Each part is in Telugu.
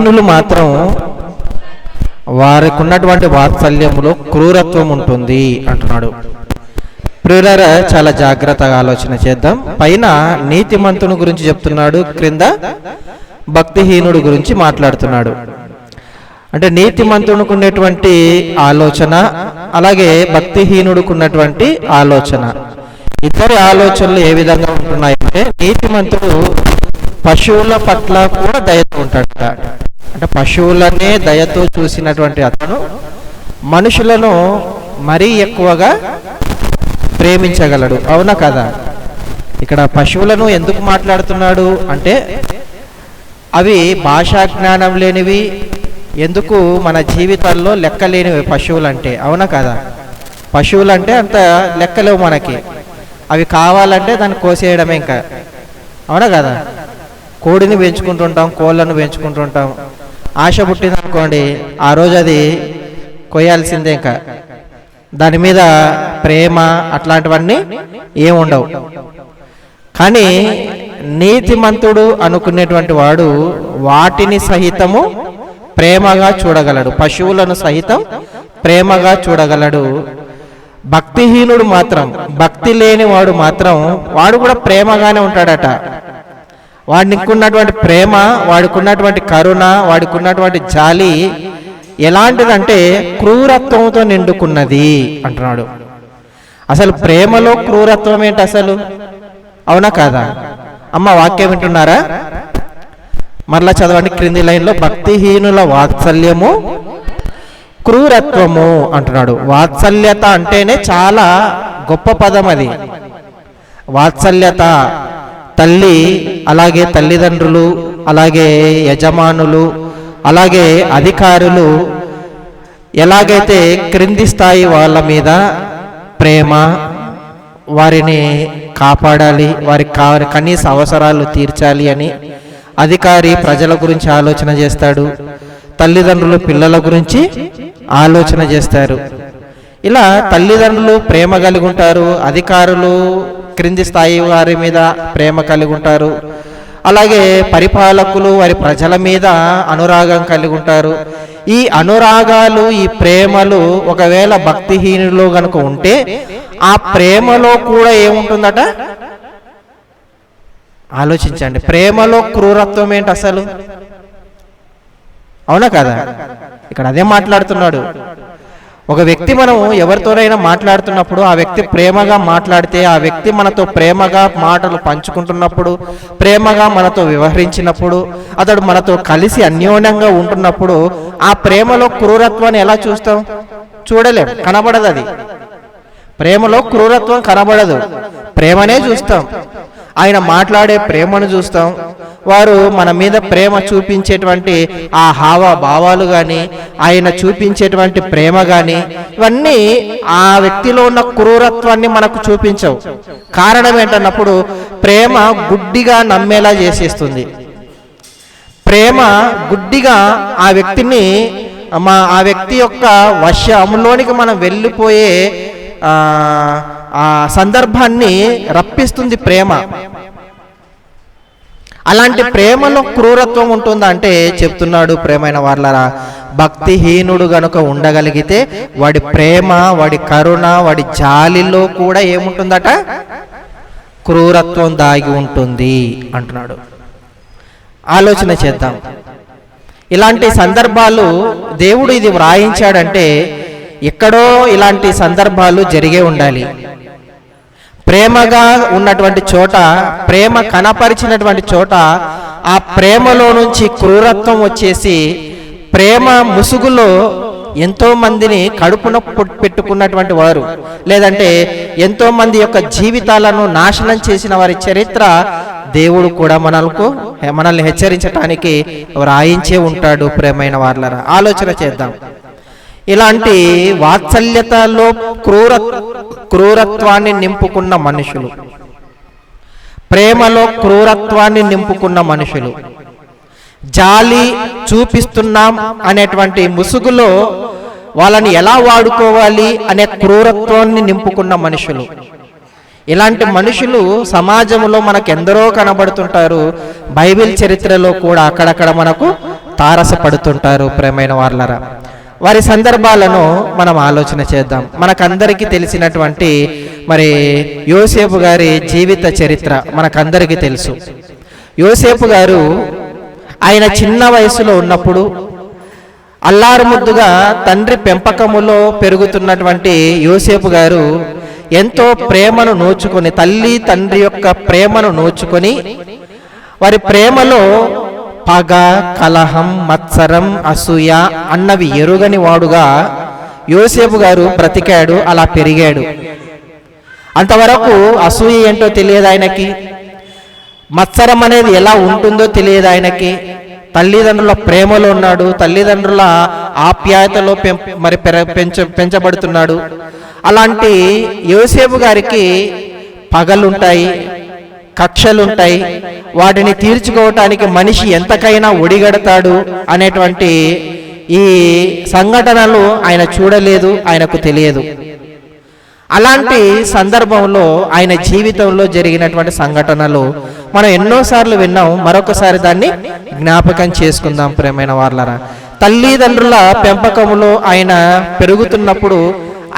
భక్తిహీనులు మాత్రం వారికి ఉన్నటువంటి వాత్సల్యంలో క్రూరత్వం ఉంటుంది అంటున్నాడు. ప్రియులారా చాలా జాగ్రత్తగా ఆలోచన చేద్దాం. పైన నీతిమంతుని గురించి చెప్తున్నాడు క్రింద భక్తిహీనుడు గురించి మాట్లాడుతున్నాడు. అంటే నీతిమంతునికి ఉన్నటువంటి ఆలోచన అలాగే భక్తిహీనుడికి ఉన్నటువంటి ఆలోచన. ఇద్దరి ఆలోచనలు ఏ విధంగా ఉంటున్నాయంటే నీతిమంతుడు పశువుల పట్ల కూడా దయతో ఉంటాడట. అంటే పశువులనే దయతో చూసినటువంటి అతను మనుషులను మరీ ఎక్కువగా ప్రేమించగలడు. అవునా కదా? ఇక్కడ పశువులను ఎందుకు మాట్లాడుతున్నాడు అంటే అవి భాషా జ్ఞానం లేనివి ఎందుకు మన జీవితాల్లో లెక్కలేనివి పశువులు అంటే అవునా కదా? పశువులు అంటే అంత లెక్కలేవు మనకి. అవి కావాలంటే దాన్ని కోసేయడమే ఇంకా. అవునా కదా? కోడిని పెంచుకుంటుంటాం కోళ్ళను పెంచుకుంటుంటాం ఆశ పుట్టింది అనుకోండి ఆ రోజు అది కొయ్యాల్సిందే ఇంకా. దాని మీద ప్రేమ అట్లాంటివన్నీ ఏముండవు కానీ నీతిమంతుడు అనుకునేటువంటి వాడు వాటిని సహితము ప్రేమగా చూడగలడు. పశువులను సహితం ప్రేమగా చూడగలడు. భక్తిహీనుడు మాత్రం భక్తి లేని వాడు మాత్రం వాడు కూడా ప్రేమగానే ఉంటాడట. వాడికి ఉన్నటువంటి ప్రేమ వాడికి ఉన్నటువంటి కరుణ వాడికి ఉన్నటువంటి జాలి ఎలాంటిదంటే క్రూరత్వంతో నిండుకున్నది అంటున్నాడు. అసలు ప్రేమలో క్రూరత్వం ఏంటి అసలు? అవునా కాదా? అమ్మ వాక్యం వింటున్నారా? మరలా చదవండి క్రింది లైన్లో భక్తిహీనుల వాత్సల్యము క్రూరత్వము అంటున్నాడు. వాత్సల్యత అంటేనే చాలా గొప్ప పదం అది. వాత్సల్యత తల్లి అలాగే తల్లిదండ్రులు అలాగే యజమానులు అలాగే అధికారులు ఎలాగైతే క్రింది స్థాయి వాళ్ళ మీద ప్రేమ వారిని కాపాడాలి వారి కనీస అవసరాలు తీర్చాలి అని అధికారి ప్రజల గురించి ఆలోచన చేస్తాడు. తల్లిదండ్రులు పిల్లల గురించి ఆలోచన చేస్తారు. ఇలా తల్లిదండ్రులు ప్రేమ కలిగి ఉంటారు అధికారులు క్రింది స్థాయి వారి మీద ప్రేమ కలిగి ఉంటారు. అలాగే పరిపాలకులు వారి ప్రజల మీద అనురాగం కలిగి ఉంటారు. ఈ అనురాగాలు ఈ ప్రేమలు ఒకవేళ భక్తిహీనులు గనుక ఉంటే ఆ ప్రేమలో కూడా ఏముంటుందట? ఆలోచించండి. ప్రేమలో క్రూరత్వం ఏంటి అసలు? అవునా కదా? ఇక్కడ అదే మాట్లాడుతున్నాడు. ఒక వ్యక్తి మనం ఎవరితోనైనా మాట్లాడుతున్నప్పుడు ఆ వ్యక్తి ప్రేమగా మాట్లాడితే ఆ వ్యక్తి మనతో ప్రేమగా మాటలు పంచుకుంటున్నప్పుడు ప్రేమగా మనతో వ్యవహరించినప్పుడు అతడు మనతో కలిసి అన్యోన్యంగా ఉంటున్నప్పుడు ఆ ప్రేమలో క్రూరత్వాన్ని ఎలా చూస్తాం? చూడలేం కనబడదు అది. ప్రేమలో క్రూరత్వం కనబడదు. ప్రేమనే చూస్తాం. ఆయన మాట్లాడే ప్రేమను చూస్తాం. వారు మన మీద ప్రేమ చూపించేటువంటి ఆ హావ భావాలు కానీ ఆయన చూపించేటువంటి ప్రేమ కానీ ఇవన్నీ ఆ వ్యక్తిలో ఉన్న క్రూరత్వాన్ని మనకు చూపించవు. కారణం ఏంటన్నప్పుడు ప్రేమ గుడ్డిగా నమ్మేలా చేసేస్తుంది. ప్రేమ గుడ్డిగా ఆ వ్యక్తిని మా ఆ వ్యక్తి యొక్క వశంలోనికి మనం వెళ్ళిపోయే ఆ, సందర్భాన్ని రప్పిస్తుంది ప్రేమ. అలాంటి ప్రేమలో క్రూరత్వం ఉంటుందా అంటే చెప్తున్నాడు ప్రేమైన వాళ్ళరా భక్తిహీనుడు గనుక ఉండగలిగితే వాడి ప్రేమ వాడి కరుణ వాడి జాలిలో కూడా ఏముంటుందట? క్రూరత్వం దాగి ఉంటుంది అంటున్నాడు. ఆలోచన చేద్దాం. ఇలాంటి సందర్భాలు దేవుడు ఇది వ్రాయించాడంటే ఎక్కడో ఇలాంటి సందర్భాలు జరిగే ఉండాలి. ప్రేమగా ఉన్నటువంటి చోట ప్రేమ కనపరిచినటువంటి చోట ఆ ప్రేమలో నుంచి క్రూరత్వం వచ్చేసి ప్రేమ ముసుగులో ఎంతో మందిని కడుపున పెట్టుకున్నటువంటి వారు. లేదంటే ఎంతో మంది యొక్క జీవితాలను నాశనం చేసిన వారి చరిత్ర దేవుడు కూడా మనకు మనల్ని హెచ్చరించటానికి వ్రాయించే ఉంటాడు ప్రేమైన వాళ్ళ ఆలోచన చేద్దాం. ఇలాంటి వాత్సల్యతలో క్రూర క్రూరత్వాన్ని నింపుకున్న మనుషులు. ప్రేమలో క్రూరత్వాన్ని నింపుకున్న మనుషులు. జాలి చూపిస్తున్నాం అనేటువంటి ముసుగులో వాళ్ళని ఎలా వాడుకోవాలి అనే క్రూరత్వాన్ని నింపుకున్న మనుషులు. ఇలాంటి మనుషులు సమాజంలో మనకు ఎందరో కనబడుతుంటారు. బైబిల్ చరిత్రలో కూడా అక్కడక్కడ మనకు తారసపడుతుంటారు ప్రేమైన వాళ్ళరా వారి సందర్భాలను మనం ఆలోచన చేద్దాం. మనకందరికీ తెలిసినటువంటి మరి యోసేపు గారి జీవిత చరిత్ర మనకందరికీ తెలుసు. యోసేపు గారు ఆయన చిన్న వయసులో ఉన్నప్పుడు అల్లారు ముద్దుగా తండ్రి పెంపకములో పెరుగుతున్నటువంటి యోసేపు గారు ఎంతో ప్రేమను నోచుకొని తల్లి తండ్రి యొక్క ప్రేమను నోచుకొని వారి ప్రేమలో పగ కలహం మత్సరం అసూయ అన్నవి ఎరుగని వాడుగా యోసేపు గారు బ్రతికాడు అలా పెరిగాడు. అంతవరకు అసూయ ఏంటో తెలియదు ఆయనకి. మత్సరం అనేది ఎలా ఉంటుందో తెలియదు ఆయనకి. తల్లిదండ్రుల ప్రేమలో ఉన్నాడు తల్లిదండ్రుల ఆప్యాయతలో పెం మరి పెంచ పెంచబడుతున్నాడు. అలాంటి యోసేపు గారికి పగలుంటాయి కక్షలుంటాయి. వాటిని తీర్చుకోవటానికి మనిషి ఎంతకైనా ఒడిగడతాడు అనేటువంటి ఈ సంఘటనలు ఆయన చూడలేదు ఆయనకు తెలియదు. అలాంటి సందర్భంలో ఆయన జీవితంలో జరిగినటువంటి సంఘటనలు మనం ఎన్నోసార్లు విన్నాం. మరొకసారి దాన్ని జ్ఞాపకం చేసుకుందాం ప్రేమైన వాళ్ళరా తల్లిదండ్రుల పెంపకంలో ఆయన పెరుగుతున్నప్పుడు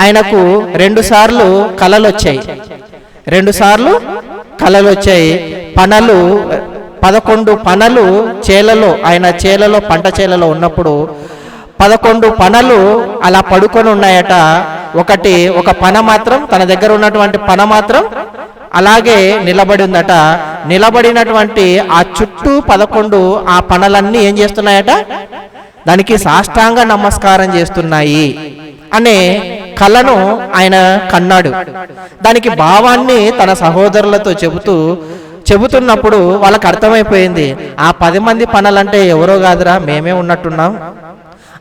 ఆయనకు రెండుసార్లు కళలు వచ్చాయి రెండుసార్లు కళలు వచ్చాయి పనలు పదకొండు పనలు చేలలో ఆయన చేలలో పంట చేలలో ఉన్నప్పుడు పదకొండు పనలు అలా పడుకొని ఉన్నాయట. ఒకటి ఒక పన మాత్రం తన దగ్గర ఉన్నటువంటి పన మాత్రం అలాగే నిలబడి ఉందట. నిలబడినటువంటి ఆ చుట్టూ పదకొండు ఆ పనులన్నీ ఏం చేస్తున్నాయట? దానికి సాష్టాంగ నమస్కారం చేస్తున్నాయి. అనే కళను ఆయన కన్నాడు. దానికి భావాన్ని తన సహోదరులతో చెబుతూ చెబుతున్నప్పుడు వాళ్ళకి అర్థమైపోయింది ఆ పది మంది పనులంటే ఎవరో కాదురా మేమే ఉన్నట్టున్నాం.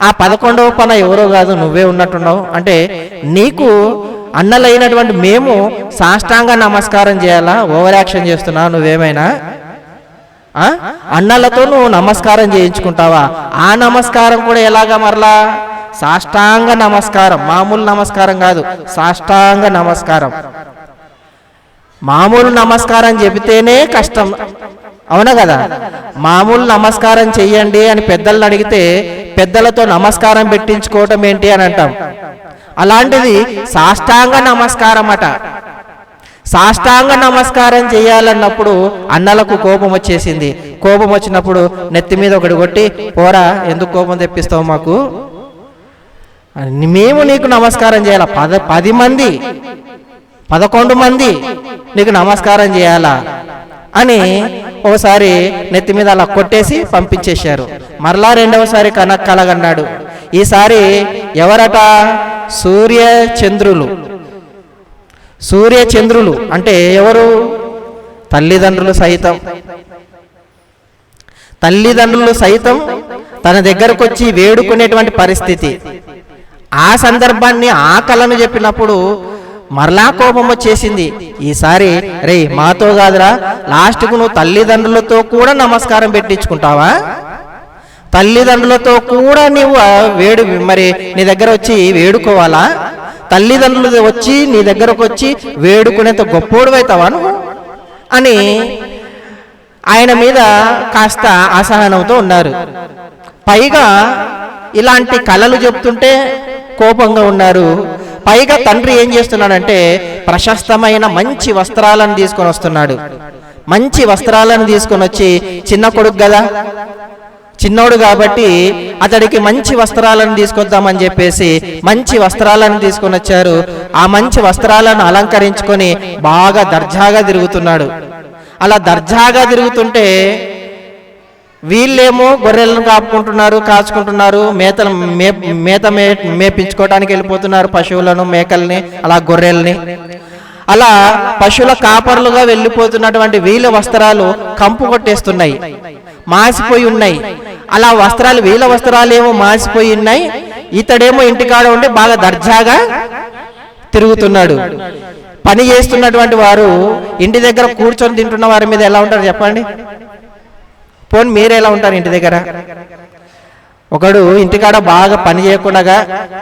ఆ పదకొండవ పన ఎవరో కాదు నువ్వే ఉన్నట్టున్నావు. అంటే నీకు అన్నలైనటువంటి మేము సాష్టాంగ నమస్కారం చేయాలా? ఓవర్ యాక్షన్ చేస్తున్నావు నువ్వేమైనా? అన్నలతో నువ్వు నమస్కారం చేయించుకుంటావా? ఆ నమస్కారం కూడా ఎలాగా మరలా? సాష్టాంగ నమస్కారం. మామూలు నమస్కారం కాదు సాష్టాంగ నమస్కారం. మామూలు నమస్కారం చెబితేనే కష్టం. అవునా కదా? మామూలు నమస్కారం చెయ్యండి అని పెద్దలను అడిగితే పెద్దలతో నమస్కారం పెట్టించుకోవటం ఏంటి అని అంటాం. అలాంటిది సాష్టాంగ నమస్కారం అట. సాష్టాంగ నమస్కారం చేయాలన్నప్పుడు అన్నలకు కోపం వచ్చేసింది. కోపం వచ్చినప్పుడు నెత్తి మీద ఒకటి కొట్టి పోరా ఎందుకు కోపం తెప్పిస్తావు మాకు? మేము నీకు నమస్కారం చేయాలా? పద పది మంది పదకొండు మంది నీకు నమస్కారం చేయాలా? అని ఒకసారి నెత్తి మీద అలా కొట్టేసి పంపించేశారు. మరలా రెండవసారి కనక్ కలగన్నాడు. ఈసారి ఎవరట? సూర్య చంద్రులు. సూర్య చంద్రులు అంటే ఎవరు? తల్లిదండ్రులు సైతం. తల్లిదండ్రులు సైతం తన దగ్గరకు వచ్చి వేడుకునేటువంటి పరిస్థితి. ఆ సందర్భాన్ని ఆ కళను చెప్పినప్పుడు మరలా కోపం వచ్చేసింది. ఈసారి రే మాతో కాదురా లాస్ట్కు నువ్వు తల్లిదండ్రులతో కూడా నమస్కారం పెట్టించుకుంటావా? తల్లిదండ్రులతో కూడా నీవు వేడు మరి నీ దగ్గర వచ్చి వేడుకోవాలా? తల్లిదండ్రులు వచ్చి నీ దగ్గరకు వచ్చి వేడుకునేంత గొప్పోడు అవుతావా నువ్వు? అని ఆయన మీద కాస్త అసహనంతో ఉన్నారు. పైగా ఇలాంటి కళలు చెప్తుంటే కోపంగా ఉన్నారు. పైగా తండ్రి ఏం చేస్తున్నాడంటే ప్రశస్తమైన మంచి వస్త్రాలను తీసుకొని వస్తున్నాడు. మంచి వస్త్రాలను తీసుకొని వచ్చి చిన్న కొడుకు కదా? చిన్నోడు కాబట్టి అతడికి మంచి వస్త్రాలను తీసుకొద్దామని చెప్పేసి మంచి వస్త్రాలను తీసుకొని వచ్చారు. ఆ మంచి వస్త్రాలను అలంకరించుకొని బాగా దర్జాగా తిరుగుతున్నాడు. అలా దర్జాగా తిరుగుతుంటే వీళ్ళేమో గొర్రెలను కాపుకుంటున్నారు కాచుకుంటున్నారు మేతలు మే మేత మే మేపించుకోవడానికి వెళ్ళిపోతున్నారు పశువులను మేకల్ని అలా గొర్రెల్ని. అలా పశువుల కాపర్లుగా వెళ్ళిపోతున్నటువంటి వీళ్ళ వస్త్రాలు కంపు కొట్టేస్తున్నాయి మాసిపోయి ఉన్నాయి. అలా వస్త్రాలు వీళ్ళ వస్త్రాలు ఏమో మాసిపోయి ఉన్నాయి. ఇతడేమో ఇంటికాడ ఉండి బాగా దర్జాగా తిరుగుతున్నాడు. పని చేస్తున్నటువంటి వారు ఇంటి దగ్గర కూర్చొని తింటున్న వారి మీద ఎలా ఉంటారు చెప్పండి? పోనీ మీరు ఎలా ఉంటారు ఇంటి దగ్గర? ఒకడు ఇంటికాడ బాగా పని చేయకుండా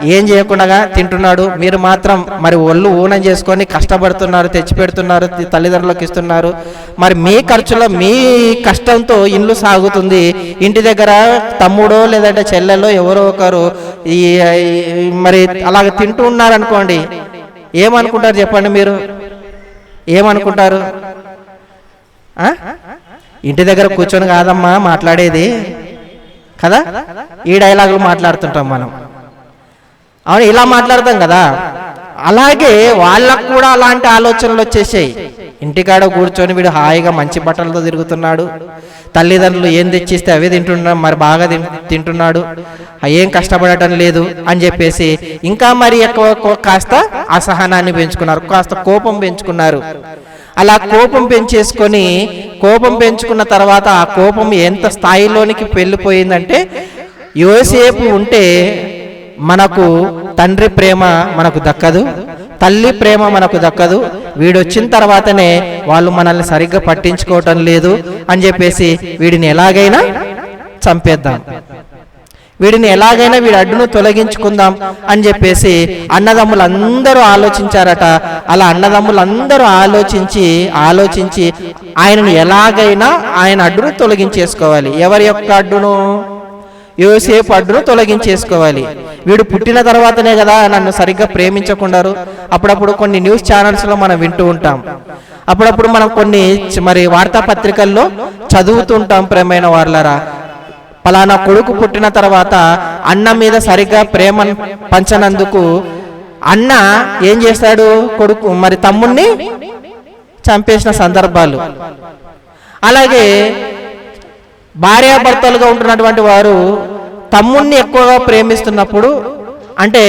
ఏం చేయకుండా తింటున్నాడు మీరు మాత్రం మరి ఒళ్ళు ఊనం చేసుకొని కష్టపడుతున్నారు తెచ్చి పెడుతున్నారు తల్లిదండ్రులకు ఇస్తున్నారు. మరి మీ ఖర్చులో మీ కష్టంతో ఇల్లు సాగుతుంది. ఇంటి దగ్గర తమ్ముడో లేదంటే చెల్లెలో ఎవరో ఒకరు ఈ ఈ- మరి అలాగ తింటూ ఉన్నారనుకోండి ఏమనుకుంటారు చెప్పండి మీరు? ఏమనుకుంటారు? ఆ? ఇంటి దగ్గర కూర్చొని కాదమ్మా మాట్లాడేది. కదా? ఈ డైలాగులు మాట్లాడుతుంటాం మనం. అవును ఇలా మాట్లాడతాం కదా? అలాగే వాళ్ళకు కూడా అలాంటి ఆలోచనలు వచ్చేసాయి. ఇంటికాడ కూర్చొని వీడు హాయిగా మంచి బట్టలతో తిరుగుతున్నాడు. తల్లిదండ్రులు ఏం తెచ్చిస్తే అవే తింటున్నా మరి బాగా తింటున్నాడు. ఏం కష్టపడటం లేదు అని చెప్పేసి ఇంకా మరి ఎక్కువ కాస్త అసహనాన్ని పెంచుకున్నారు. కాస్త కోపం పెంచుకున్నారు. అలా కోపం పెంచేసుకొని కోపం పెంచుకున్న తర్వాత ఆ కోపం ఎంత స్థాయిలోనికి వెళ్ళిపోయిందంటే యోసేపు ఉంటే మనకు తండ్రి ప్రేమ మనకు దక్కదు తల్లి ప్రేమ మనకు దక్కదు వీడు వచ్చిన తర్వాతనే వాళ్ళు మనల్ని సరిగ్గా పట్టించుకోవటం లేదు అని చెప్పేసి వీడిని ఎలాగైనా చంపేద్దాం. వీడిని ఎలాగైనా వీడి అడ్డును తొలగించుకుందాం అని చెప్పేసి అన్నదమ్ములందరూ ఆలోచించారట. అలా అన్నదమ్ములందరూ ఆలోచించి ఆలోచించి ఆయనను ఎలాగైనా ఆయన అడ్డును తొలగించేసుకోవాలి. ఎవరి యొక్క అడ్డును? యోసేపు అడ్డును తొలగించేసుకోవాలి. వీడు పుట్టిన తర్వాతనే కదా నన్ను సరిగ్గా ప్రేమించకుండారు. అప్పుడప్పుడు కొన్ని న్యూస్ ఛానల్స్లో మనం వింటూ ఉంటాం. అప్పుడప్పుడు మనం కొన్ని మరి వార్తాపత్రికల్లో చదువుతుంటాం ప్రేమైన వాళ్ళరా పలానా కొడుకు పుట్టిన తర్వాత అన్న మీద సరిగ్గా ప్రేమ పంచనందుకు అన్న ఏం చేస్తాడు కొడుకు? మరి తమ్ముణ్ణి చంపేసిన సందర్భాలు. అలాగే భార్యాభర్తలుగా ఉంటున్నటువంటి వారు తమ్ముణ్ణి ఎక్కువగా ప్రేమిస్తున్నప్పుడు అంటే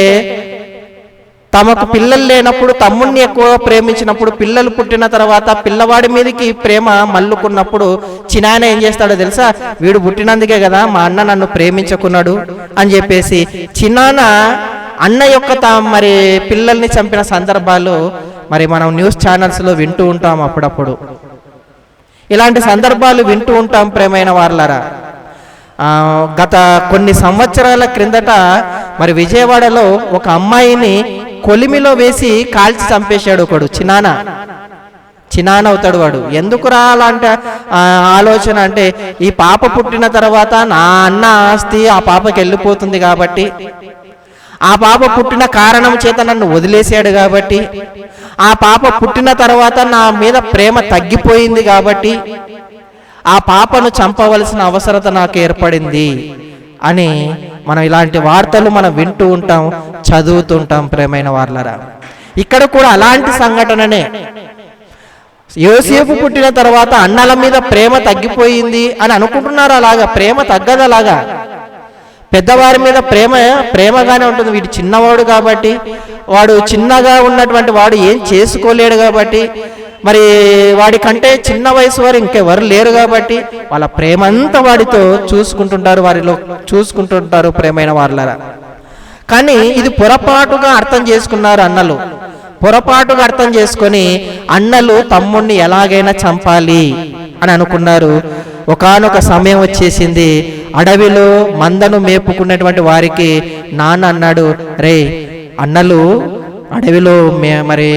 తమకు పిల్లలు లేనప్పుడు తమ్ముణ్ణి ఎక్కువగా ప్రేమించినప్పుడు పిల్లలు పుట్టిన తర్వాత పిల్లవాడి మీదకి ప్రేమ మల్లుకున్నప్పుడు చిన్నాయన ఏం చేస్తాడో తెలుసా? వీడు పుట్టినందుకే కదా మా అన్న నన్ను ప్రేమించుకున్నాడు అని చెప్పేసి చిన్నాన అన్న యొక్క తా మరి పిల్లల్ని చంపిన సందర్భాలు మరి మనం న్యూస్ ఛానల్స్లో వింటూ ఉంటాం అప్పుడప్పుడు. ఇలాంటి సందర్భాలు వింటూ ఉంటాం ప్రేమైన వార్లరా. గత కొన్ని సంవత్సరాల క్రిందట మరి విజయవాడలో ఒక అమ్మాయిని కొలిమిలో వేసి కాల్చి చంపేశాడు ఒకడు. చిన్నాన? చిన్నాన అవుతాడు వాడు. ఎందుకు అలాంటి ఆలోచన అంటే ఈ పాప పుట్టిన తర్వాత నా అన్న ఆస్తి ఆ పాపకి వెళ్ళిపోతుంది కాబట్టి ఆ పాప పుట్టిన కారణం చేత నన్ను వదిలేశాడు కాబట్టి ఆ పాప పుట్టిన తర్వాత నా మీద ప్రేమ తగ్గిపోయింది కాబట్టి ఆ పాపను చంపవలసిన అవసరత నాకు ఏర్పడింది. అని మనం ఇలాంటి వార్తలు మనం వింటూ ఉంటాం చదువుతుంటాం ప్రేమైన వాళ్ళరా ఇక్కడ కూడా అలాంటి సంఘటననే. యోసేపు పుట్టిన తర్వాత అన్నల మీద ప్రేమ తగ్గిపోయింది అని అనుకుంటున్నారు అలాగా? ప్రేమ తగ్గదు అలాగా? పెద్దవారి మీద ప్రేమ ప్రేమగానే ఉంటుంది. వీడు చిన్నవాడు కాబట్టి వాడు చిన్నగా ఉన్నటువంటి వాడు ఏం చేసుకోలేడు కాబట్టి మరి వాడికంటే చిన్న వయసు వారు ఇంకెవరు లేరు కాబట్టి వాళ్ళ ప్రేమ అంతా వాడితో చూసుకుంటుంటారు వారిలో చూసుకుంటుంటారు ప్రేమైన వాళ్ళరా కానీ ఇది పొరపాటుగా అర్థం చేసుకున్నారు అన్నలు. పొరపాటుగా అర్థం చేసుకొని అన్నలు తమ్ముణ్ణి ఎలాగైనా చంపాలి అని అనుకున్నారు. ఒకానొక సమయం వచ్చేసింది. అడవిలో మందను మేపుకున్నటువంటి వారికి నాన్న అన్నాడు రే అన్నలు అడవిలో మే మరి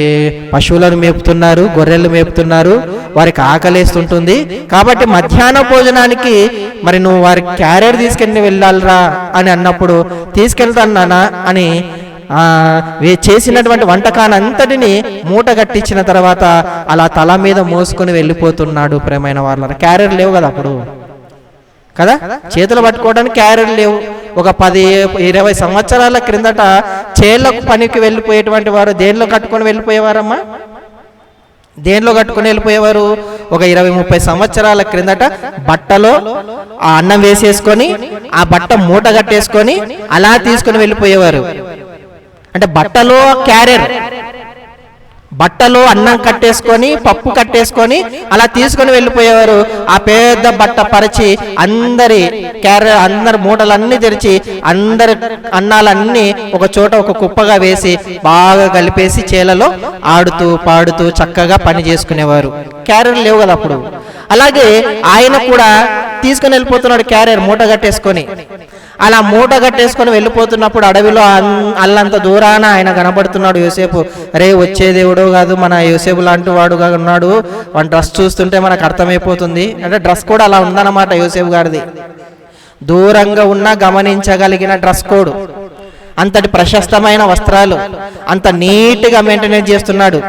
పశువులను మేపుతున్నారు గొర్రెలు మేపుతున్నారు వారికి ఆకలేస్తుంటుంది. కాబట్టి మధ్యాహ్న భోజనానికి మరి నువ్వు వారికి క్యారియర్ తీసుకెళ్ళి వెళ్ళాలిరా అని అన్నప్పుడు తీసుకెళ్తాను నాన్న అని చేసినటువంటి వంటకాన్ని అంతటిని మూట కట్టించిన తర్వాత అలా తల మీద మోసుకొని వెళ్ళిపోతున్నాడు ప్రేమైన వాళ్ళ క్యారియర్ లేవు కదా అప్పుడు. కదా? చేతులు పట్టుకోవడానికి క్యారియర్ లేవు. ఒక పది ఇరవై సంవత్సరాల క్రిందట చేళ్ళకు పనికి వెళ్ళిపోయేటువంటి వారు దేనిలో కట్టుకొని వెళ్ళిపోయేవారమ్మా? దేనిలో కట్టుకొని వెళ్ళిపోయేవారు? ఒక ఇరవై ముప్పై సంవత్సరాల క్రిందట బట్టలో ఆ అన్నం వేసేసుకొని ఆ బట్ట మూట కట్టేసుకొని అలా తీసుకొని వెళ్ళిపోయేవారు. అంటే బట్టలో క్యారియర్. బట్టలు అన్నం కట్టేసుకొని పప్పు కట్టేసుకొని అలా తీసుకొని వెళ్ళిపోయేవారు. ఆ పెద్ద బట్ట పరిచి అందరి క్యారియర్ అందరి మూటలన్నీ తెరిచి అందరి అన్నాలన్నీ ఒక చోట ఒక కుప్పగా వేసి బాగా కలిపేసి చేలలో ఆడుతూ పాడుతూ చక్కగా పని చేసుకునేవారు. క్యారియర్ లేవు కదా అప్పుడు. అలాగే ఆయన కూడా తీసుకొని వెళ్ళిపోతున్నాడు క్యారియర్ మూట కట్టేసుకొని. అలా మూట కట్టేసుకొని వెళ్ళిపోతున్నప్పుడు అడవిలో అల్లంత దూరాన ఆయన కనబడుతున్నాడు యోసేపు. రే వచ్చే దేవుడో కాదు మన యోసేపు లాంటి వాడుగా ఉన్నాడు. వాడి డ్రెస్ చూస్తుంటే మనకు అర్థమైపోతుంది. అంటే డ్రెస్ కూడా అలా ఉందన్నమాట యోసేపు గారిది. దూరంగా ఉన్నా గమనించగలిగిన డ్రెస్ కోడ్. అంతటి ప్రశస్తమైన వస్త్రాలు. అంత నీట్గా మెయింటెనెన్స్ చేస్తున్నాడు.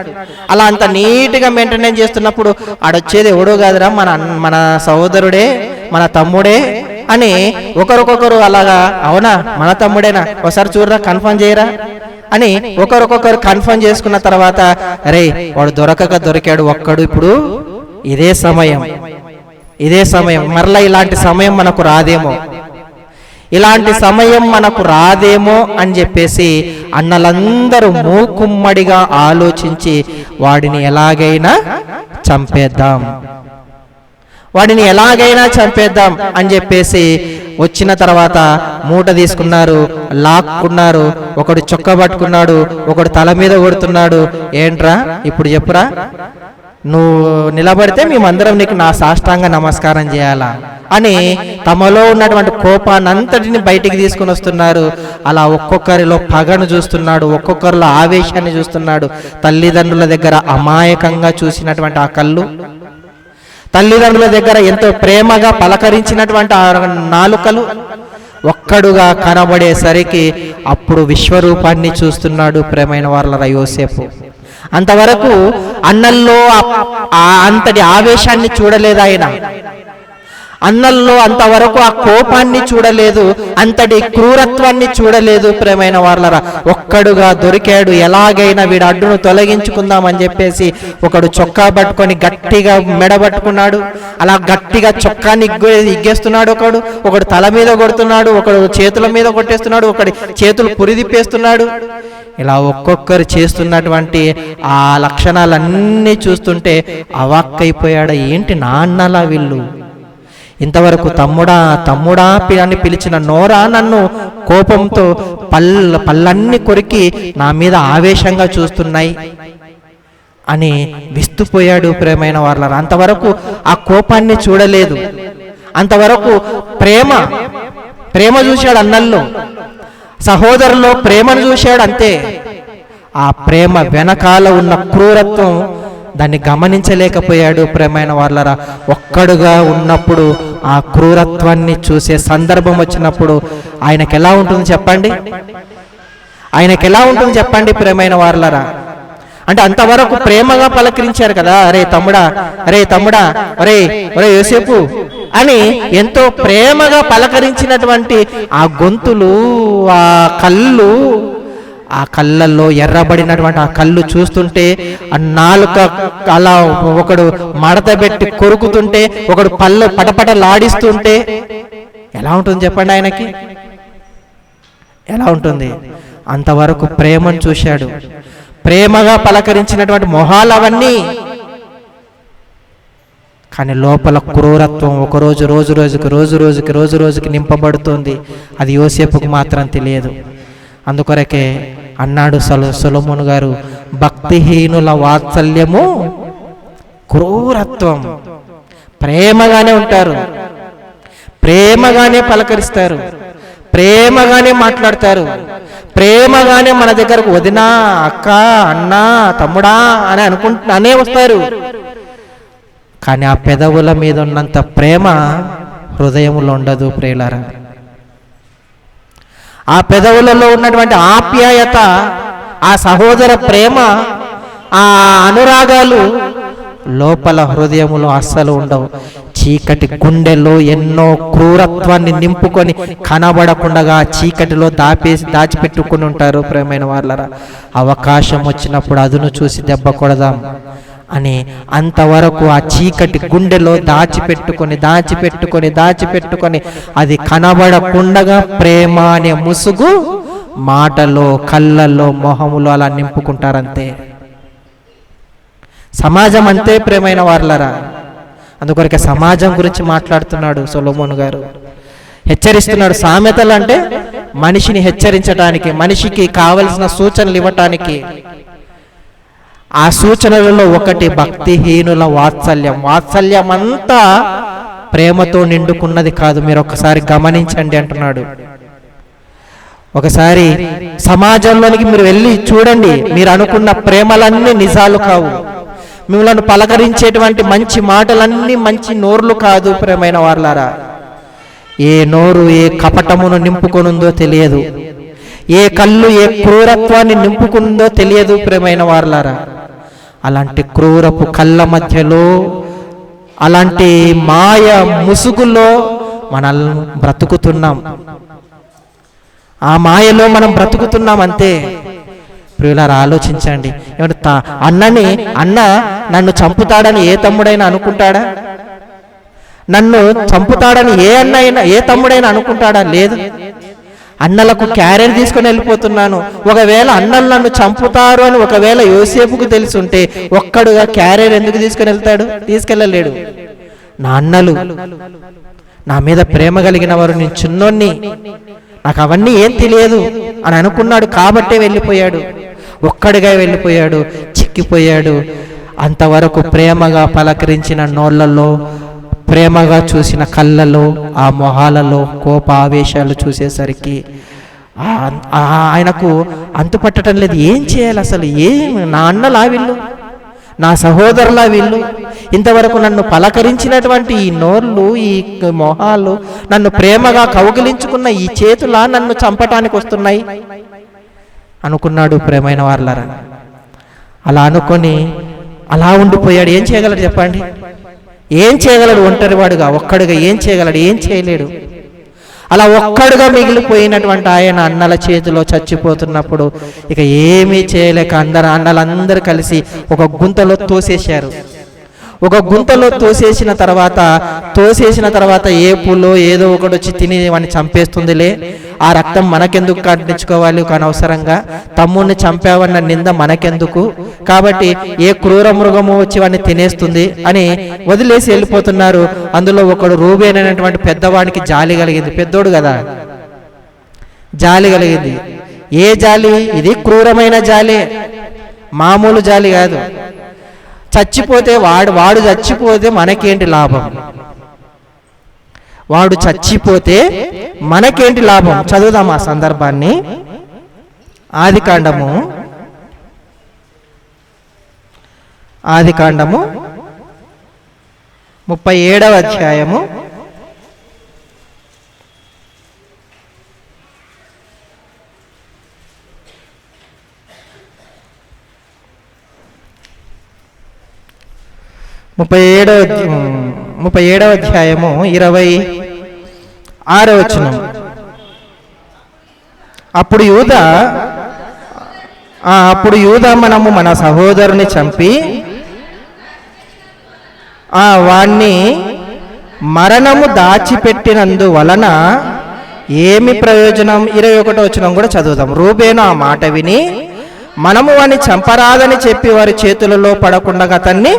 అలా అంత నీట్గా మెయింటెనెన్స్ చేస్తున్నప్పుడు ఆడొచ్చేది ఎవడో కాదురా మన మన సహోదరుడే. మన తమ్ముడే అని ఒకరికొకరు అలాగా అవునా? మన తమ్ముడేనా? ఒకసారి చూడరా కన్ఫర్మ్ చేయరా? అని ఒకరికొకరు కన్ఫర్మ్ చేసుకున్న తర్వాత అరే వాడు దొరకక దొరికాడు ఒక్కడు ఇప్పుడు ఇదే సమయం. ఇదే సమయం. మరలా ఇలాంటి సమయం మనకు రాదేమో. ఇలాంటి సమయం మనకు రాదేమో అని చెప్పేసి అన్నలందరూ మూకుమ్మడిగా ఆలోచించి వాడిని ఎలాగైనా చంపేద్దాం. వాడిని ఎలాగైనా చంపేద్దాం అని చెప్పేసి వచ్చిన తర్వాత మూట తీసుకున్నారు లాక్కున్నారు ఒకడు చొక్క పట్టుకున్నాడు ఒకడు తల మీద కొడుతున్నాడు. ఏంట్రా? ఇప్పుడు చెప్పురా? నువ్వు నిలబడితే మేమందరం నీకు నా సాష్టాంగ నమస్కారం చేయాలా? అని తమలో ఉన్నటువంటి కోపాన్ని అంతటిని బయటికి తీసుకుని వస్తున్నారు. అలా ఒక్కొక్కరిలో పగను చూస్తున్నాడు ఒక్కొక్కరిలో ఆవేశాన్ని చూస్తున్నాడు. తల్లిదండ్రుల దగ్గర అమాయకంగా చూసినటువంటి ఆ కళ్ళు తల్లిదండ్రుల దగ్గర ఎంతో ప్రేమగా పలకరించినటువంటి ఆ నాలుకలు ఒక్కడుగా కనబడేసరికి అప్పుడు విశ్వరూపాన్ని చూస్తున్నాడు ప్రేమైన వాళ్ళ యోసేపు. అంతవరకు అన్నల్లో ఆ- అంతటి ఆవేశాన్ని చూడలేదు ఆయన. అన్నల్లో అంతవరకు ఆ కోపాన్ని చూడలేదు అంతటి క్రూరత్వాన్ని చూడలేదు ప్రేమైన వాళ్ళరా ఒక్కడుగా దొరికాడు ఎలాగైనా వీడు అడ్డును తొలగించుకుందామని చెప్పేసి ఒకడు చొక్కా పట్టుకొని గట్టిగా మెడబట్టుకున్నాడు అలా గట్టిగా చొక్కాని ఇగ్గేస్తున్నాడు ఒకడు ఒకడు తల మీద కొడుతున్నాడు ఒకడు చేతుల మీద కొట్టేస్తున్నాడు ఒకడి చేతులు పురిదిప్పేస్తున్నాడు. ఇలా ఒక్కొక్కరు చేస్తున్నటువంటి ఆ లక్షణాలన్నీ చూస్తుంటే అవాక్కైపోయాడు ఏంటి నాన్నలా వీళ్ళు? ఇంతవరకు తమ్ముడా తమ్ముడా అని పిలిచిన నోరా నన్ను కోపంతో పళ్ళ పళ్ళన్నీ కొరికి నా మీద ఆవేశంగా చూస్తున్నాయి. అని విస్తుపోయాడు ప్రేమైన వాళ్ళ అంతవరకు ఆ కోపాన్ని చూడలేదు. అంతవరకు ప్రేమ ప్రేమ చూశాడు అన్నల్లో. సహోదరులో ప్రేమను చూశాడు అంతే. ఆ ప్రేమ వెనకాల ఉన్న క్రూరత్వం దాన్ని గమనించలేకపోయాడు ప్రేమైన వాళ్ళరా ఒక్కడుగా ఉన్నప్పుడు ఆ క్రూరత్వాన్ని చూసే సందర్భం వచ్చినప్పుడు ఆయనకు ఎలా ఉంటుంది చెప్పండి? ఆయనకు ఎలా ఉంటుంది చెప్పండి ప్రేమైన వాళ్ళరా అంటే అంతవరకు ప్రేమగా పలకరించారు కదా అరే తమ్ముడా అరే తమ్ముడా అరే ఒరే యోసేపు అని ఎంతో ప్రేమగా పలకరించినటువంటి ఆ గొంతులు ఆ కళ్ళు ఆ కళ్ళల్లో ఎర్రబడినటువంటి ఆ కళ్ళు చూస్తుంటే ఆ నాలుక అలా ఒకడు మడత పెట్టి కొరుకుతుంటే ఒకడు పళ్ళు పటపట లాడిస్తుంటే ఎలా ఉంటుంది చెప్పండి ఆయనకి? ఎలా ఉంటుంది? అంతవరకు ప్రేమను చూశాడు. ప్రేమగా పలకరించినటువంటి మొహాలు అవన్నీ. కానీ లోపల క్రూరత్వం ఒకరోజు రోజు రోజుకి రోజు రోజుకి రోజు రోజుకి నింపబడుతుంది. అది యోసేపుకు మాత్రం తెలియదు. అందుకొరకే అన్నాడు సొల సొలమును గారు భక్తిహీనుల వాత్సల్యము క్రూరత్వం. ప్రేమగానే ఉంటారు. ప్రేమగానే పలకరిస్తారు. ప్రేమగానే మాట్లాడతారు. ప్రేమగానే మన దగ్గరకు వదినా అక్క అన్నా తమ్ముడా అని అనుకుంటు అనే వస్తారు. కానీ ఆ పెదవుల మీద ఉన్నంత ప్రేమ హృదయంలో ఉండదు ప్రేలారా ఆ పెదవులలో ఉన్నటువంటి ఆప్యాయత ఆ సహోదర ప్రేమ ఆ అనురాగాలు లోపల హృదయములో అస్సలు ఉండవు. చీకటి గుండెల్లో ఎన్నో క్రూరత్వాన్ని నింపుకొని కనబడకుండా చీకటిలో దాపేసి దాచిపెట్టుకుని ఉంటారు ప్రేమైన వాళ్ళరా అవకాశం వచ్చినప్పుడు అదును చూసి దెబ్బ కొడదాం. అని అంతవరకు ఆ చీకటి గుండెలో దాచిపెట్టుకొని దాచిపెట్టుకొని దాచిపెట్టుకొని అది కనబడకుండగా ప్రేమ అనే ముసుగు మాటలో కళ్ళల్లో మొహములో అలా నింపుకుంటారంతే. సమాజం అంతే ప్రేమైన వార్లరా? అందుకొరకే సమాజం గురించి మాట్లాడుతున్నాడు సొలోమోన్ గారు. హెచ్చరిస్తున్నాడు సామెతలు అంటే మనిషిని హెచ్చరించడానికి మనిషికి కావలసిన సూచనలు ఇవ్వటానికి. ఆ సూచనలలో ఒకటి భక్తిహీనుల వాత్సల్యం. వాత్సల్యం అంతా ప్రేమతో నిండుకున్నది కాదు. మీరు ఒకసారి గమనించండి అంటున్నాడు. ఒకసారి సమాజంలోనికి మీరు వెళ్ళి చూడండి. మీరు అనుకున్న ప్రేమలన్నీ నిజాలు కావు. మిమ్మల్ని పలకరించేటువంటి మంచి మాటలన్నీ మంచి నోర్లు కాదు ప్రేమైన వాళ్ళారా ఏ నోరు ఏ కపటమును నింపుకొనుందో తెలియదు. ఏ కళ్ళు ఏ క్రూరత్వాన్ని నింపుకుందో తెలియదు ప్రేమైన వాళ్ళారా అలాంటి క్రూరపు కళ్ళ మధ్యలో అలాంటి మాయ ముసుగులో మనల్ని బ్రతుకుతున్నాం. ఆ మాయలో మనం బ్రతుకుతున్నాం అంతే. ప్రియులారా ఆలోచించండి. ఏమంటే తా- అన్నని అన్న నన్ను చంపుతాడని ఏ తమ్ముడైనా అనుకుంటాడా? నన్ను చంపుతాడని ఏ అన్నైనా ఏ తమ్ముడైనా అనుకుంటాడా? లేదు. అన్నలకు క్యారియర్ తీసుకొని వెళ్ళిపోతున్నాను. ఒకవేళ అన్నలు నన్ను చంపుతారు అని ఒకవేళ యోసేపుకు తెలుసుంటే ఒక్కడుగా క్యారియర్ ఎందుకు తీసుకొని వెళ్తాడు? తీసుకెళ్ళలేడు. నా అన్నలు నా మీద ప్రేమ కలిగిన వారు నేను చిన్నోన్ని నాకు అవన్నీ ఏం తెలియదు అని అనుకున్నాడు కాబట్టే వెళ్ళిపోయాడు. ఒక్కడిగా వెళ్ళిపోయాడు చిక్కిపోయాడు. అంతవరకు ప్రేమగా పలకరించిన నోళ్ళలో ప్రేమగా చూసిన కళ్ళలో ఆ మొహాలలో కోపావేశాలు చూసేసరికి ఆయనకు అంతుపట్టడం లేదు. ఏం చేయాలి అసలు? ఏం? నా అన్నలా వీళ్ళు? నా సహోదరులా వీళ్ళు? ఇంతవరకు నన్ను పలకరించినటువంటి ఈ నోర్లు ఈ మొహాలు నన్ను ప్రేమగా కౌగిలించుకున్న ఈ చేతులా నన్ను చంపటానికి వస్తున్నాయి? అనుకున్నాడు ప్రేమైన వాళ్ళరా అలా అనుకొని అలా ఉండిపోయాడు. ఏం చేయగలరు చెప్పండి? ఏం చేయగలడు? ఒంటరివాడుగా ఒక్కడుగా ఏం చేయగలడు? ఏం చేయలేడు. అలా ఒక్కడుగా మిగిలిపోయినటువంటి ఆయన అన్నల చేతిలో చచ్చిపోతున్నప్పుడు ఇక ఏమీ చేయలేక అందరు అన్నలందరూ కలిసి ఒక గుంతలో తోసేశారు. ఒక గుంతలో తోసేసిన తర్వాత తోసేసిన తర్వాత ఏ పూలో ఏదో ఒకటి వచ్చి తిని వాడిని చంపేస్తుందిలే. ఆ రక్తం మనకెందుకు కట్టించుకోవాలి ఒక అనవసరంగా? తమ్ముడిని చంపావన్న నింద మనకెందుకు? కాబట్టి ఏ క్రూర మృగము వచ్చి వాడిని తినేస్తుంది అని వదిలేసి వెళ్ళిపోతున్నారు. అందులో ఒకడు రూబేన్ అనేటువంటి పెద్దవాడికి జాలి కలిగింది. పెద్దోడు కదా? జాలి కలిగింది. ఏ జాలి? ఇది క్రూరమైన జాలి. మామూలు జాలి కాదు. చచ్చిపోతే వాడు వాడు చచ్చిపోతే మనకేంటి లాభం? వాడు చచ్చిపోతే మనకేంటి లాభం? చదువుదాం ఆ సందర్భాన్ని. ఆది కాండము. ఆది కాండము. ముప్పై ఏడవ అధ్యాయము. ముప్పై ఏడవ ముప్పై ఏడవ అధ్యాయము ఇరవై ఆరో వచనం. అప్పుడు యూద అప్పుడు యూద మనము మన సహోదరుని చంపి ఆ వాణ్ణి మరణము దాచిపెట్టినందు వలన ఏమి ప్రయోజనం? ఇరవై ఒకటో వచనం కూడా చదువుదాం. రూబేను ఆ మాట విని మనము వాని చంపరాదని చెప్పి వారి చేతులలో పడకుండా అతన్ని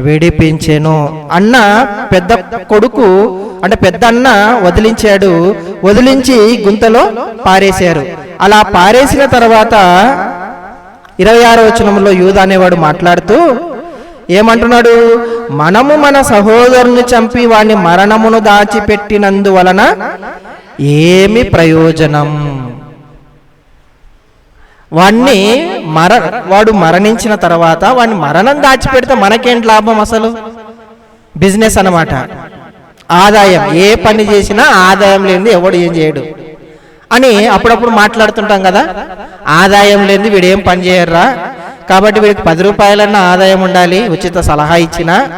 విడిపించెను. అన్న పెద్ద కొడుకు అంటే పెద్ద అన్న వదిలించాడు. వదిలించి గుంతలో పారేశారు. అలా పారేసిన తర్వాత ఇరవై ఆరో వచనంలో యూద అనేవాడు మాట్లాడుతూ ఏమంటున్నాడు? మనము మన సహోదరుని చంపి వాని మరణమును దాచిపెట్టినందువలన ఏమి ప్రయోజనం? వాణ్ణి మర వాడు మరణించిన తర్వాత వాడిని మరణం దాచిపెడితే మనకేంటి లాభం అసలు? బిజినెస్ అన్నమాట. ఆదాయం. ఏ పని చేసినా ఆదాయం లేనిది ఎవడు ఏం చేయడు. అని అప్పుడప్పుడు మాట్లాడుతుంటాం కదా. ఆదాయం లేనిది వీడేం పని చేయర్రా? కాబట్టి వీడికి పది రూపాయలన్నా ఆదాయం ఉండాలి ఉచిత సలహా ఇచ్చిన.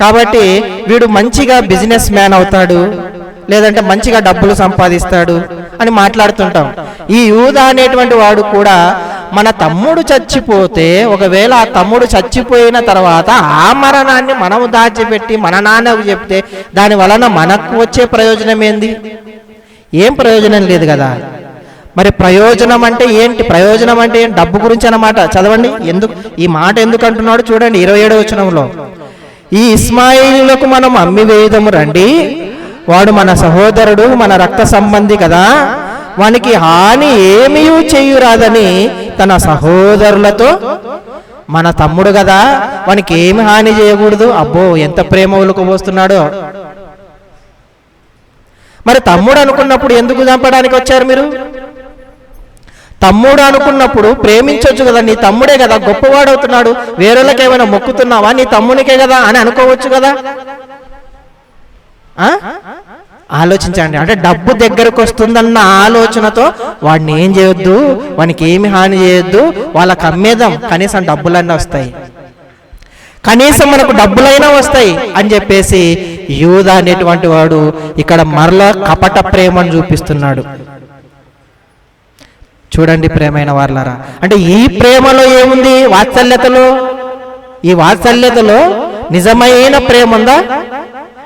కాబట్టి వీడు మంచిగా బిజినెస్ మ్యాన్ అవుతాడు. లేదంటే మంచిగా డబ్బులు సంపాదిస్తాడు అని మాట్లాడుతుంటాం. ఈ యూద అనేటువంటి వాడు కూడా మన తమ్ముడు చచ్చిపోతే ఒకవేళ ఆ తమ్ముడు చచ్చిపోయిన తర్వాత ఆ మరణాన్ని మనము దాచిపెట్టి మన నాన్నకు చెప్తే దాని వలన మనకు వచ్చే ప్రయోజనం ఏంది? ఏం ప్రయోజనం లేదు కదా. మరి ప్రయోజనం అంటే ఏంటి? ప్రయోజనం అంటే ఏంటి? డబ్బు గురించి అన్నమాట. చదవండి. ఎందుకు? ఈ మాట ఎందుకు అంటున్నాడు? చూడండి ఇరవై ఏడవ వచనంలో. ఈ ఇస్మాయిలకు మనం అమ్మి వేయదము రండి. వాడు మన సహోదరుడు మన రక్త సంబంధి కదా. వానికి హాని ఏమీ చేయురాదని తన సహోదరులతో మన తమ్ముడు కదా. వానికి ఏమి హాని చేయకూడదు. అబ్బో ఎంత ప్రేమ ఉలుకుపోస్తున్నాడో మరి తమ్ముడు అనుకున్నప్పుడు ఎందుకు చంపడానికి వచ్చారు మీరు? తమ్ముడు అనుకున్నప్పుడు ప్రేమించవచ్చు కదా. నీ తమ్ముడే కదా గొప్పవాడవుతున్నాడు. వేరేళ్ళకేమైనా మొక్కుతున్నావా? నీ తమ్మునికే కదా అని అనుకోవచ్చు కదా. ఆలోచించండి. అంటే డబ్బు దగ్గరకు వస్తుందన్న ఆలోచనతో వాడిని ఏం చేయొద్దు? వానికి ఏమి హాని చేయొద్దు? వాళ్ళకి అమ్మేదాం కనీసం డబ్బులన్నీ వస్తాయి. కనీసం మనకు డబ్బులైనా వస్తాయి అని చెప్పేసి యూద అనేటువంటి వాడు ఇక్కడ మరల కపట ప్రేమను చూపిస్తున్నాడు. చూడండి ప్రేమైన వాళ్ళరా అంటే ఈ ప్రేమలో ఏముంది? వాత్సల్యతలో? ఈ వాత్సల్యతలో నిజమైన ప్రేమ ఉందా?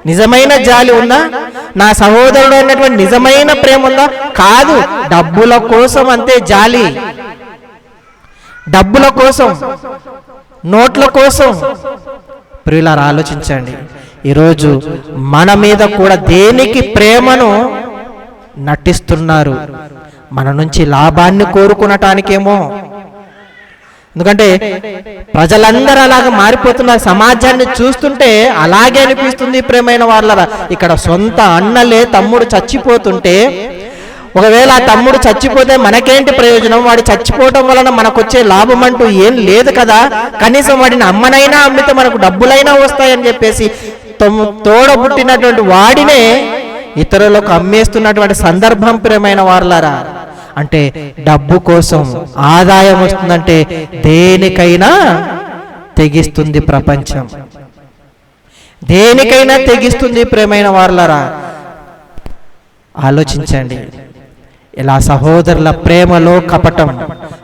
నిజమైన జాలి ఉందా నా సహోదరుడు అన్నటువంటి నిజమైన ప్రేమ ఉందా? కాదు. డబ్బుల కోసం అంతే జాలి. డబ్బుల కోసం నోట్ల కోసం. ప్రియులారు ఆలోచించండి. ఈరోజు మన మీద కూడా దేనికి ప్రేమను నటిస్తున్నారు? మన నుంచి లాభాన్ని కోరుకునటానికేమో ఎందుకంటే ప్రజలందరూ అలాగ మారిపోతున్న సమాజాన్ని చూస్తుంటే అలాగే అనిపిస్తుంది ప్రేమైన వాళ్ళరా ఇక్కడ సొంత అన్నలే తమ్ముడు చచ్చిపోతుంటే ఒకవేళ ఆ తమ్ముడు చచ్చిపోతే మనకేంటి ప్రయోజనం? వాడు చచ్చిపోవటం వలన మనకు వచ్చే లాభం అంటూ ఏం లేదు కదా. కనీసం వాడిని అమ్మనైనా అమ్మితే మనకు డబ్బులైనా వస్తాయని చెప్పేసి తోడ పుట్టినటువంటి వాడినే ఇతరులకు అమ్మేస్తున్నటువంటి సందర్భం ప్రేమైన వారలారా. అంటే డబ్బు కోసం ఆదాయం వస్తుందంటే దేనికైనా తెగిస్తుంది ప్రపంచం. దేనికైనా తెగిస్తుంది ప్రేమైన వార్లరా? ఆలోచించండి. ఇలా సహోదరుల ప్రేమలో కపటం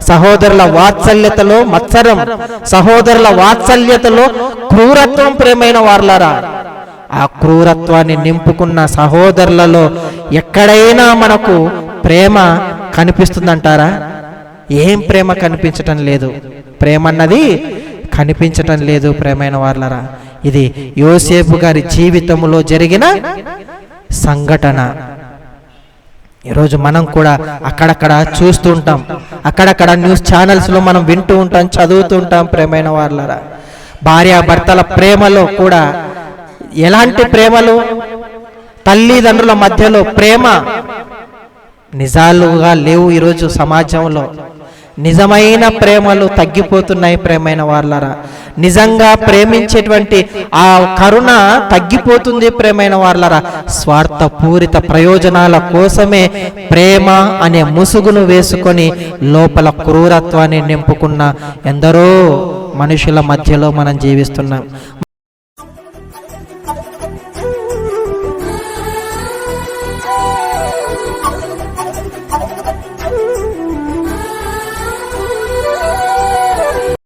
సహోదరుల వాత్సల్యతలో మత్సరం సహోదరుల వాత్సల్యతలో క్రూరత్వం ప్రేమైన వార్లరా? ఆ క్రూరత్వాన్ని నింపుకున్న సహోదరులలో ఎక్కడైనా మనకు ప్రేమ కనిపిస్తుందంటారా? ఏం ప్రేమ కనిపించటం లేదు. ప్రేమ అన్నది కనిపించటం లేదు ప్రేమైన వాళ్ళరా ఇది యోసేపు గారి జీవితంలో జరిగిన సంఘటన. ఈరోజు మనం కూడా అక్కడక్కడ చూస్తూ ఉంటాం. అక్కడక్కడ న్యూస్ ఛానల్స్లో మనం వింటూ ఉంటాం చదువుతూ ఉంటాం ప్రేమైన వాళ్ళరా భార్యాభర్తల ప్రేమలో కూడా ఎలాంటి ప్రేమలు? తల్లిదండ్రుల మధ్యలో ప్రేమ నిజాలుగా లేవు ఈరోజు సమాజంలో. నిజమైన ప్రేమలు తగ్గిపోతున్నాయి ప్రేమైన వాళ్ళరా నిజంగా ప్రేమించేటువంటి ఆ కరుణ తగ్గిపోతుంది ప్రేమైన వాళ్ళరా స్వార్థపూరిత ప్రయోజనాల కోసమే ప్రేమ అనే ముసుగును వేసుకొని లోపల క్రూరత్వాన్ని నింపుకున్న ఎందరో మనుషుల మధ్యలో మనం జీవిస్తున్నాం.